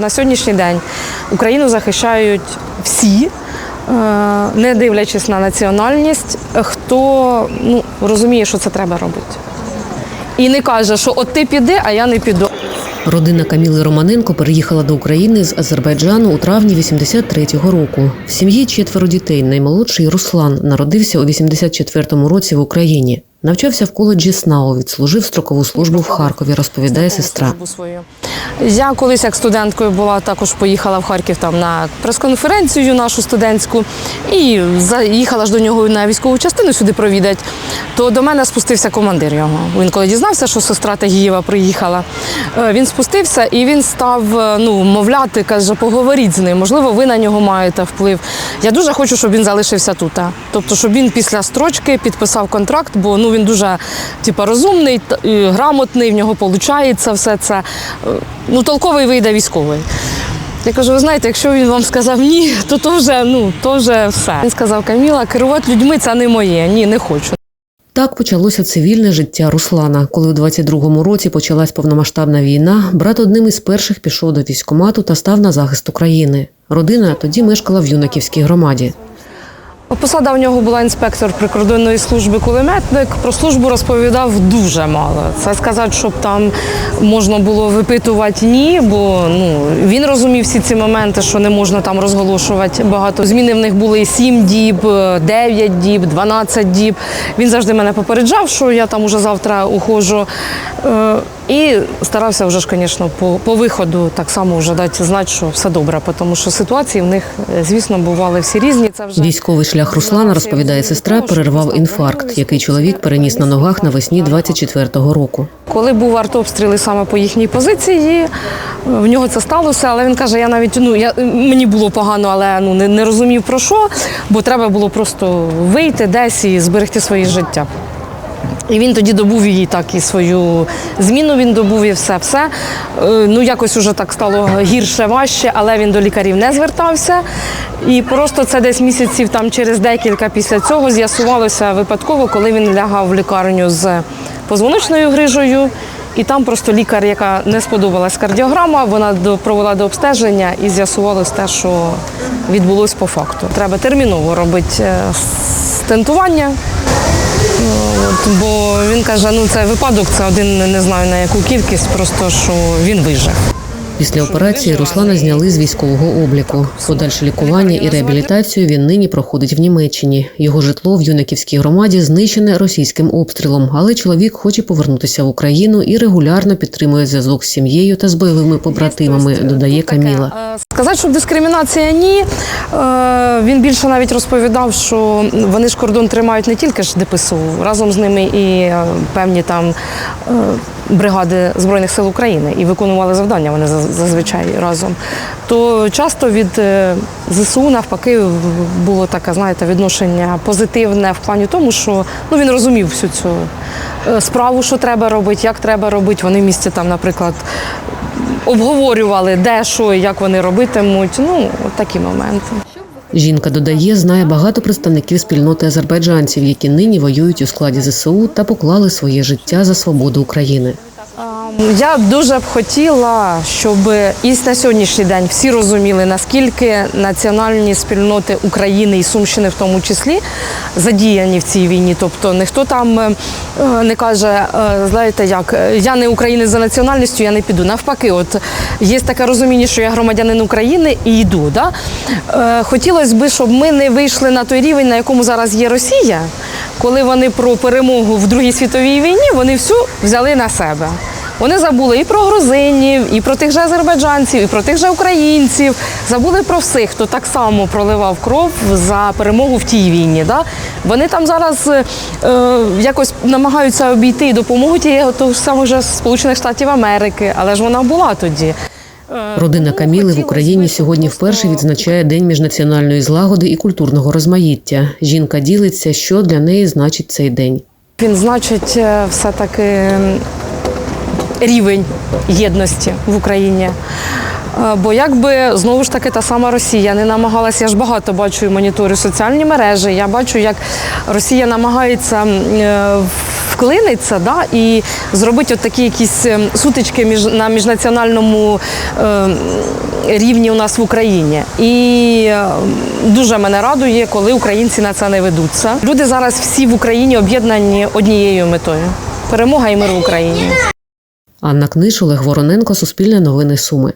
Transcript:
На сьогоднішній день Україну захищають всі, е, не дивлячись на національність, хто ну, розуміє, що це треба робити. І не каже, що от ти піди, а я не піду. Родина Каміли Романенко переїхала до України з Азербайджану у травні 83-го року. В сім'ї четверо дітей. Наймолодший Руслан народився у 84-му році в Україні. Навчався в коледжі СНАУ, відслужив строкову службу в Харкові, розповідає сестра. Я колись як студенткою була, також поїхала в Харків там на прес-конференцію нашу студентську і заїхала ж до нього на військову частину сюди провідати. То до мене спустився командир його. Він коли дізнався, що сестра Тагієва приїхала, е, він спустився і він став е, ну, мовляти, каже, поговоріть з ним. Можливо, ви на нього маєте вплив. Я дуже хочу, щоб він залишився тут. Тобто, щоб він після строчки підписав контракт, бо ну він дуже типу, розумний, грамотний, в нього виходить все це. Е, Ну, толковий вийде військовий. Я кажу, ви знаєте, якщо він вам сказав ні, то то вже, ну, то вже все. Він сказав, Каміла, керувати людьми це не моє. Ні, не хочу. Так почалося цивільне життя Руслана. Коли у 22-му році почалась повномасштабна війна, брат одним із перших пішов до військкомату та став на захист України. Родина тоді мешкала в юнаківській громаді. Посада в нього була інспектор прикордонної служби кулеметник. Про службу розповідав дуже мало. Це сказати, щоб там можна було випитувати ні, бо ну він розумів всі ці моменти, що не можна там розголошувати багато. Зміни в них були 7 діб, 9 діб, 12 діб. Він завжди мене попереджав, що я там уже завтра ухожу. Е, І старався вже ж, звісно, по, по виходу так само вже дати знати, що все добре, тому що ситуації в них, е, звісно, бували всі різні. Це вже Військовий шлях Руслана, розповідає сестра, перервав інфаркт, який чоловік переніс на ногах навесні 24-го року. Коли був артобстріли саме по їхній позиції, в нього це сталося, але він каже, я навіть ну я мені було погано, але ну не, не розумів про що, бо треба було просто вийти десь і зберегти своє життя. І він тоді добув її так і свою зміну. Він добув і все, все. Е, Ну якось уже так стало гірше, важче, але він до лікарів не звертався. І просто це десь місяців там через декілька після цього з'ясувалося випадково, коли він лягав в лікарню з позвоночною грижею. І там просто лікар, яка не сподобалась кардіограма, вона провела до обстеження і з'ясувалось те, що відбулось по факту. Треба терміново робити е, стентування. От, бо він каже, ну це випадок, це один не знаю на яку кількість, просто що він вижив. Після операції Руслана зняли з військового обліку. Подальше лікування і реабілітацію він нині проходить в Німеччині. Його житло в юнаківській громаді знищене російським обстрілом, але чоловік хоче повернутися в Україну і регулярно підтримує зв'язок з сім'єю та з бойовими побратимами. Додає Каміла. Сказати, що дискримінація ні. Е, Він більше навіть розповідав, що вони ж кордон тримають не тільки ж ДПСУ, разом з ними і е, певні там е, бригади Збройних сил України і виконували завдання вони зазвичай разом. То часто від ЗСУ навпаки було таке, знаєте, відношення позитивне в плані тому, що ну він розумів всю цю справу, що треба робити, як треба робити. Вони в місті там, наприклад, обговорювали, де що як вони робитимуть. Ну, от такі моменти. Жінка додає, знає багато представників спільноти азербайджанців, які нині воюють у складі ЗСУ та поклали своє життя за свободу України. Я дуже б хотіла, щоб і на сьогоднішній день всі розуміли, наскільки національні спільноти України і Сумщини в тому числі задіяні в цій війні. Тобто ніхто там е, не каже, е, знаєте, як е, я не українець за національністю, я не піду. Навпаки, от є таке розуміння, що я громадянин України і йду. Да? Хотілося б, щоб ми не вийшли на той рівень, на якому зараз є Росія, коли вони про перемогу в Другій світовій війні вони всю взяли на себе. Вони забули і про грузинів, і про тих же азербайджанців, і про тих же українців. Забули про всіх, хто так само проливав кров за перемогу в тій війні. Да? Вони там зараз е, якось намагаються обійти і допомогу тієї того самого ж Сполучених Штатів Америки, але ж вона була тоді. Родина Каміли в Україні сьогодні вперше відзначає День міжнаціональної злагоди і культурного розмаїття. Жінка ділиться, що для неї значить цей день. Він значить е, все-таки м, рівень єдності в Україні. Е, Бо якби знову ж таки та сама Росія не намагалася, я ж багато бачу і моніторю соціальні мережі. Я бачу, як Росія намагається е, вклиниться да, і зробити от такі якісь ем, сутички між, на міжнаціональному е, рівні у нас в Україні. І е, дуже мене радує, коли українці на це не ведуться. Люди зараз всі в Україні об'єднані однією метою. Перемога і мир в Україні. Анна Книш, Олег Вороненко, Суспільне новини Суми.